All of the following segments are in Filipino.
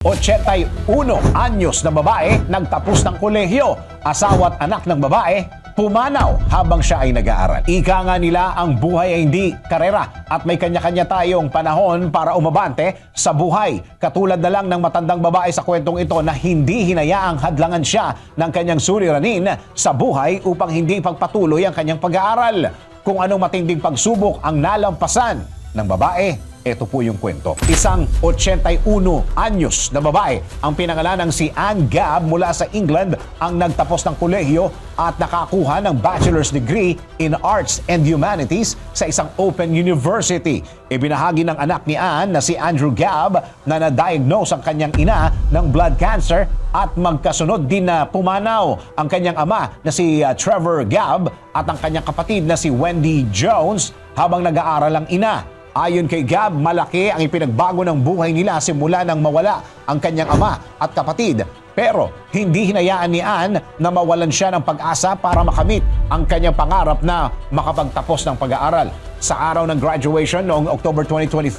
81 anyos na babae nagtapos ng kolehiyo. Asawa at anak ng babae pumanaw habang siya ay nag-aaral. Ika nga nila ang buhay ay hindi karera at may kanya-kanya tayong panahon para umabante sa buhay. Katulad na lang ng matandang babae sa kwentong ito na hindi hinayaang hadlangan siya ng kanyang suliranin sa buhay upang hindi pagpatuloy ang kanyang pag-aaral. Kung anong matinding pagsubok ang nalampasan ng babae ito po yung kwento. Isang 81 anyos na babae ang pinangalan ng si Anne Gab mula sa England ang nagtapos ng kolehiyo at nakakuha ng bachelor's degree in Arts and Humanities sa isang open university. Ibinahagi ng anak ni Anne na si Andrew Gab na na-diagnose ang kanyang ina ng blood cancer at magkasunod din na pumanaw ang kanyang ama na si uh, Trevor Gab at ang kanyang kapatid na si Wendy Jones habang nag-aaral ang ina. Ayon kay Gab, malaki ang ipinagbago ng buhay nila simula nang mawala ang kanyang ama at kapatid. Pero hindi hinayaan ni Anne na mawalan siya ng pag-asa para makamit ang kanyang pangarap na makapagtapos ng pag-aaral. Sa araw ng graduation noong October 2025,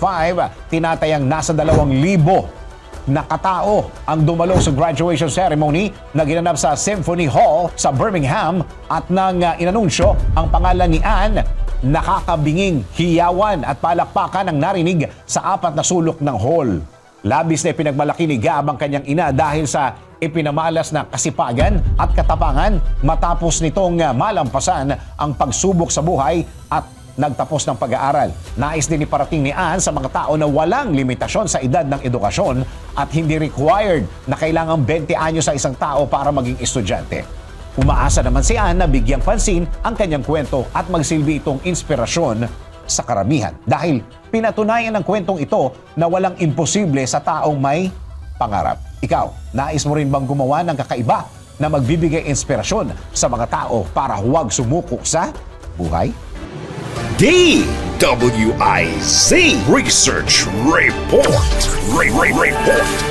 tinatayang nasa 2,000 na katao ang dumalo sa graduation ceremony na ginanap sa Symphony Hall sa Birmingham at nang uh, inanunsyo ang pangalan ni Anne, nakakabinging hiyawan at palakpakan ang narinig sa apat na sulok ng hall. Labis na pinagmalaki ni Gab ang kanyang ina dahil sa ipinamalas na kasipagan at katapangan matapos nitong uh, malampasan ang pagsubok sa buhay at nagtapos ng pag-aaral. Nais din iparating ni Anne sa mga tao na walang limitasyon sa edad ng edukasyon at hindi required na kailangang 20 anyo sa isang tao para maging estudyante. Umaasa naman si Anne na bigyang pansin ang kanyang kwento at magsilbi itong inspirasyon sa karamihan dahil pinatunayan ng kwentong ito na walang imposible sa taong may pangarap. Ikaw, nais mo rin bang gumawa ng kakaiba na magbibigay inspirasyon sa mga tao para huwag sumuko sa buhay? DWIZ Research Report. Re- Re- Report.